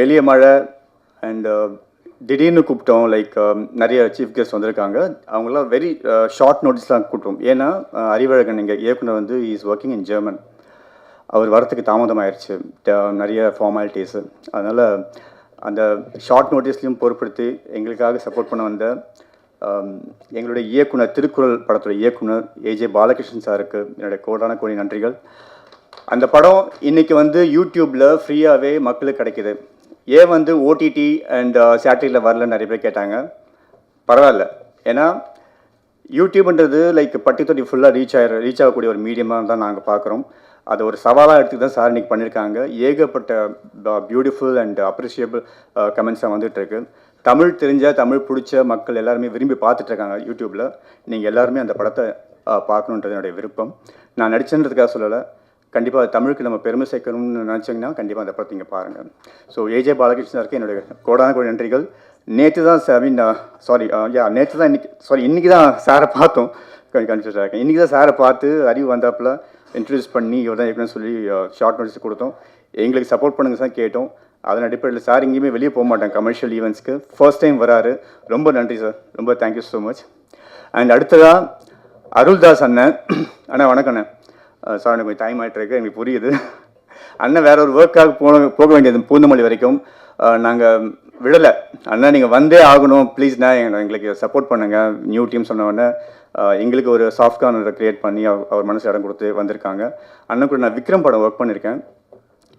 வெளியே மழை and uh, திடீர்னு கூப்பிட்டோம் லைக் uh, நிறைய சீஃப் கெஸ்ட் வந்திருக்காங்க. அவங்களாம் வெரி ஷார்ட் நோட்டீஸ்லாம் கூப்பிட்டோம். ஏன்னா uh, அறிவழகன் இங்கே இயக்குனர் வந்து இஸ் ஒர்க்கிங் இன் ஜெர்மன் அவர் வரத்துக்கு தாமதமாயிருச்சு. ஆயிடுச்சு நிறைய ஃபார்மாலிட்டிஸு அதனால் அந்த ஷார்ட் நோட்டீஸ்லையும் பொருட்படுத்தி எங்களுக்காக சப்போர்ட் பண்ண வந்த um, எங்களுடைய இயக்குனர் திருக்குறள் படத்துடைய இயக்குனர் ஏஜே பாலகிருஷ்ணன் சாருக்கு என்னுடைய கோடான கோடி நன்றிகள். அந்த படம் இன்றைக்கி வந்து யூடியூப்பில் ஃப்ரீயாகவே மக்களுக்கு கிடைக்கிது. ஏன் வந்து ஓடிடி அண்ட் சேட்டலைட்டில் வரலன்னு நிறைய பேர் கேட்டாங்க. பரவாயில்ல. ஏன்னா யூடியூப்ன்றது லைக் பட்டித்தொட்டி ஃபுல்லாக ரீச் ஆகிற ரீச் ஆகக்கூடிய ஒரு மீடியமாக தான் நாங்கள் பார்க்குறோம் அதை ஒரு சவாலாக எடுத்து தான் சார் இன்னைக்கு பண்ணியிருக்காங்க ஏகப்பட்ட பியூட்டிஃபுல் அண்ட் அப்ரிஷியபிள் கமெண்ட்ஸாக வந்துகிட்ருக்கு தமிழ் தெரிஞ்ச தமிழ் பிடிச்ச மக்கள் எல்லாருமே விரும்பி பார்த்துட்ருக்காங்க யூடியூப்பில் நீங்கள் எல்லாருமே அந்த படத்தை uh, பார்க்கணுன்றது என்னுடைய விருப்பம். நான் நடிச்சேன்றதுக்காக சொல்லலை. கண்டிப்பாக தமிழுக்கு நம்ம பெருமை சேர்க்கணும்னு நினச்சிங்கன்னா கண்டிப்பாக அந்த படத்தை நீங்கள் பாருங்கள் ஸோ ஏஜே பாலகிருஷ்ணருக்கு என்னுடைய கோடான கோடி நன்றிகள். நேற்று தான் ஐ மீன் சாரி யா நேற்று தான் இன்னைக்கு சாரி இன்றைக்கி தான் சாரை பார்த்தோம். கன்ஃபியூஸாக இருக்கேன். இன்றைக்கி தான் சாரை பார்த்து அறிவு வந்தாப்புல இன்ட்ரடியூஸ் பண்ணி இவர் தான் எப்படின்னு சொல்லி ஷார்ட் நோட்டீஸ் கொடுத்தோம். எங்களுக்கு சப்போர்ட் பண்ணுங்க சார் கேட்டோம். அதன் அடிப்படையில் சார் எங்கேயுமே வெளியே போக மாட்டேன் கமர்ஷியல் ஈவெண்ட்ஸ்க்கு ஃபர்ஸ்ட் டைம் வராரு. ரொம்ப நன்றி சார். ரொம்ப தேங்க்யூ ஸோ மச் அண்ட் அடுத்ததாக அருள்தாஸ் அண்ணன். அண்ணா வணக்கம் அண்ணன் சார் எனக்கு கொஞ்சம் டைம் ஆகிட்டு இருக்கு எனக்கு புரியுது. அண்ணன் வேற ஒரு ஒர்க்காக போன போக வேண்டியது பூந்தமல்லி வரைக்கும். நாங்கள் விடலை. அண்ணா நீங்கள் வந்தே ஆகணும். ப்ளீஸ்ண்ணா எங்களுக்கு சப்போர்ட் பண்ணுங்கள் நியூ டீம் சொன்ன எங்களுக்கு ஒரு சாஃப்ட் கார்னர் க்ரியேட் பண்ணி அவர் மனசு இடம் கொடுத்து வந்திருக்காங்க. அண்ணன் கூட நான் விக்ரம் படம் ஒர்க் பண்ணியிருக்கேன்